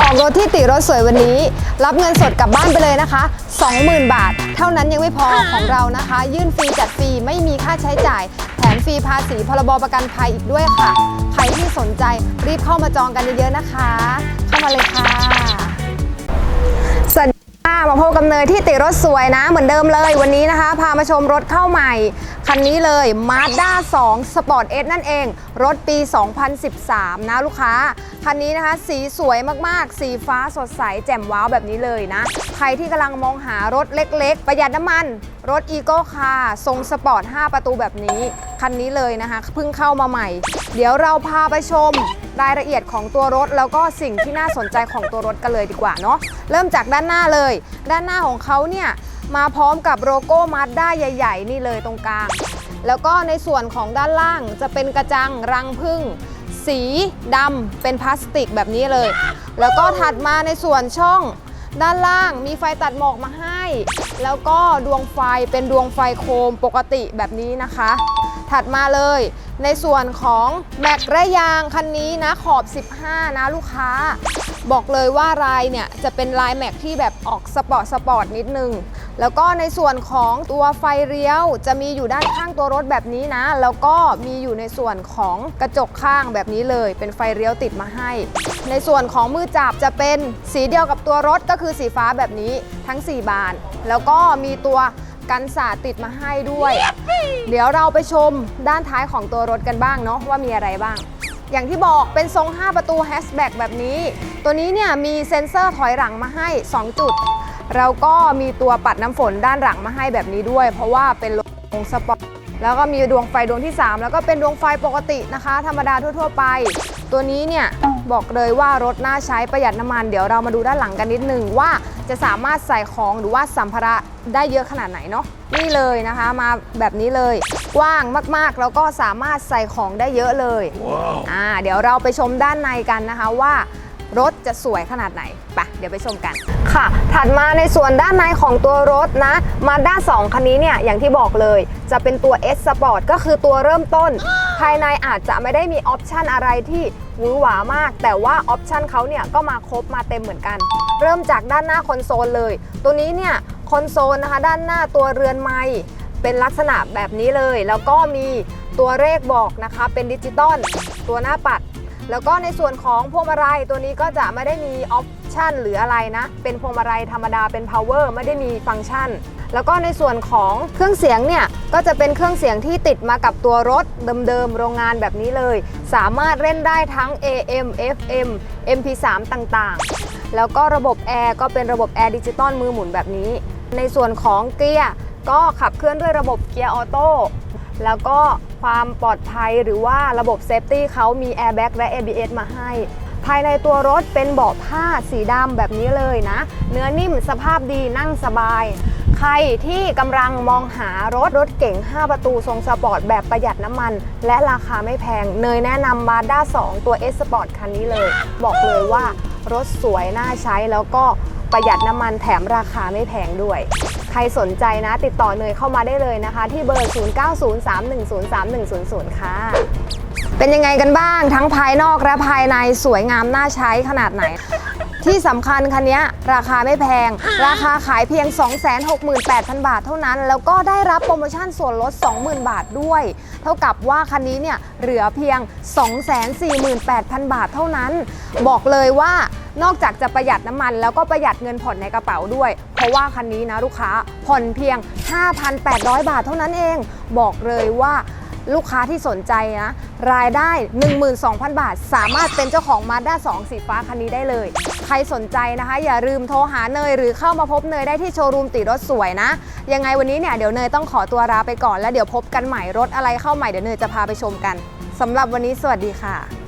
ออกรถที่ติรถสวยวันนี้ รับเงินสดกลับบ้านไปเลยนะคะ 20,000 บาท เท่านั้นยังไม่พอของเรานะคะ ยื่นฟรีจัดฟรีไม่มีค่าใช้จ่าย แถมฟรีภาษีพรบประกันภัยอีกด้วยค่ะ ใครที่สนใจรีบเข้ามาจองกันเยอะๆนะคะ เข้ามาเลยค่ะสวัสดีค่ะ มาพบกับเนยที่ติรถสวยนะเหมือนเดิมเลยวันนี้นะคะ พามาชมรถเข้าใหม่ คันนี้เลย Mazda 2 Sport S นั่นเอง รถปี 2013 นะลูกค้า คันนี้นะคะ สีสวยมากๆ สีฟ้าสดใส แจ่มว้าวแบบนี้เลยนะ ใครที่กำลังมองหารถเล็กๆ ประหยัดน้ำมัน รถ e ีโก้คาร์ทรงสปอร์ต 5 ประตูแบบนี้ คันนี้เลยนะคะเพิ่งเข้ามาใหม่ เดี๋ยวเราพาไปชม รายละเอียดของตัวรถ แล้วก็สิ่งที่น่าสนใจของตัวรถกันเลยดีกว่าเนาะเริ่มจากด้านหน้าเลย ด้านหน้าของเขาเนี่ยมาพร้อมกับโลโก้มาด้าใหญ่ ๆ นี่เลยตรงกลาง แล้วก็ในส่วนของด้านล่างจะเป็นกระจังรังพึ่งสีดำเป็นพลาสติกแบบนี้เลย แล้วก็ถัดมาในส่วนช่องด้านล่างมีไฟตัดหมอกมาให้ แล้วก็ดวงไฟเป็นดวงไฟโคมปกติแบบนี้นะคะ ถัดมาเลย ในส่วนของแม็กและยางคันนี้นะขอบ 15 นะลูกค้า บอกเลยว่าลายเนี่ยจะเป็นลายแม็กที่แบบออกสปอร์ตสปอร์ตนิดนึง แล้วก็ในส่วนของตัวไฟเลี้ยว จะมีอยู่ด้านข้างตัวรถแบบนี้นะ แล้วก็มีอยู่ในส่วนของกระจกข้างแบบนี้เลย เป็นไฟเลี้ยวติดมาให้ ในส่วนของมือจับจะเป็นสีเดียวกับตัวรถก็คือสีฟ้าแบบนี้ทั้ง 4 บาน แล้วก็มีตัว กันสาดติดมาให้ด้วย เดี๋ยวเราไปชมด้านท้ายของตัวรถกันบ้างเนาะว่ามีอะไรบ้าง อย่างที่บอกเป็นทรง 5 ประตูแฮชแบ็กแบบนี้ ตัวนี้เนี่ยมีเซ็นเซอร์ถอยหลังมาให้ 2 จุดแล้วก็มีตัวปัดน้ำฝนด้านหลังมาให้แบบนี้ด้วย เพราะว่าเป็นรถของสปอร์ตแล้วก็มีดวงไฟดวงที่ 3 แล้วก็เป็นดวงไฟปกตินะคะ ธรรมดาทั่ว ๆ ไป ตัวนี้เนี่ยบอกเลยว่ารถน่าใช้ประหยัดน้ำมัน เดี๋ยวเรามาดูด้านหลังกันนิดนึงว่า จะสามารถใส่ของหรือว่าสัมภาระได้เยอะขนาดไหนเนาะนี่เลยนะคะมาแบบนี้เลยกว้างมากๆ แล้วก็สามารถใส่ของได้เยอะเลยอ่าเดี๋ยวเราไปชมด้านในกันนะคะว่ารถจะสวยขนาดไหนไปะเดี๋ยวไปชมกัน ค่ะ ถัดมาในส่วนด้านในของตัวรถนะ มาด้า2คันนี้เนี่ยอย่างที่บอกเลย จะเป็นตัว S Sport ก็คือตัวเริ่มต้น ภายในอาจจะไม่ได้มีออปชันอะไรที่หวือหวามาก แต่ว่าออปชันเขาเนี่ยก็มาครบมาเต็มเหมือนกัน เริ่มจากด้านหน้าคอนโซลเลย ตัวนี้เนี่ยคอนโซลนะคะ ด้านหน้าตัวเรือนไม้เป็นลักษณะแบบนี้เลย แล้วก็มีตัวเลขบอกนะคะ เป็นดิจิตอลตัวหน้าปัด แล้วก็ในส่วนของพวงมาลัยตัวนี้ก็จะไม่ได้มีออปชันหรืออะไรนะ เป็นพวงมาลัยธรรมดาเป็น power ไม่ได้มีฟังก์ชัน แล้วก็ในส่วนของเครื่องเสียงเนี่ย ก็จะเป็นเครื่องเสียงที่ติดมากับตัวรถเดิมๆโรงงานแบบนี้เลย สามารถเล่นได้ทั้ง AM FM MP3 ต่างๆ แล้วก็ระบบแอร์ก็เป็นระบบแอร์ดิจิตอลมือหมุนแบบนี้ ในส่วนของเกียร์ก็ขับเคลื่อนด้วยระบบเกียร์ออโต้ แล้วก็ความปลอดภัยหรือว่าระบบเซฟตี้เขามีแอร์แบ็กและ ABS มาให้ ภายในตัวรถเป็นเบาะผ้าสีดำแบบนี้เลยนะ เนื้อนิ่มสภาพดีนั่งสบาย ใครที่กำลังมองหารถรถเก๋ง 5 ประตูทรงสปอร์ตแบบประหยัดน้ำมัน และราคาไม่แพง เนยแนะนำมาด้า2 ตัว S Sport คันนี้เลย บอกเลยว่ารถสวยน่าใช้แล้วก็ประหยัดน้ำมันแถมราคาไม่แพงด้วย ใครสนใจนะ ติดต่อเนยเข้ามาได้เลยนะคะ ที่เบอร์ 0903103100 ค่ะ เป็นยังไงกันบ้าง ทั้งภายนอกและภายในสวยงามน่าใช้ขนาดไหน ที่สำคัญคันนี้ราคาไม่แพง ราคาขายเพียง 268,000 บาทเท่านั้น แล้วก็ได้รับโปรโมชั่นส่วนลด 20,000 บาทด้วย เท่ากับว่าคันนี้เนี่ยเหลือเพียง 248,000 บาทเท่านั้น บอกเลยว่านอกจากจะประหยัดน้ำมันแล้วก็ประหยัดเงินผ่อนในกระเป๋าด้วย เพราะว่าคันนี้นะลูกค้าผ่อนเพียง 5,800 บาทเท่านั้นเอง บอกเลยว่าลูกค้าที่สนใจนะ รายได้ 12,000 บาท สามารถเป็นเจ้าของ Mazda 2 สีฟ้าคันนี้ได้เลย ใครสนใจนะคะ อย่าลืมโทรหาเนย หรือเข้ามาพบเนยได้ที่โชว์รูมติรถสวยนะ ยังไงวันนี้เนี่ยเดี๋ยวเนยต้องขอตัวลาไปก่อนแล้วเดี๋ยวพบกันใหม่รถอะไรเข้าใหม่เดี๋ยวเนยจะพาไปชมกันสำหรับวันนี้สวัสดีค่ะ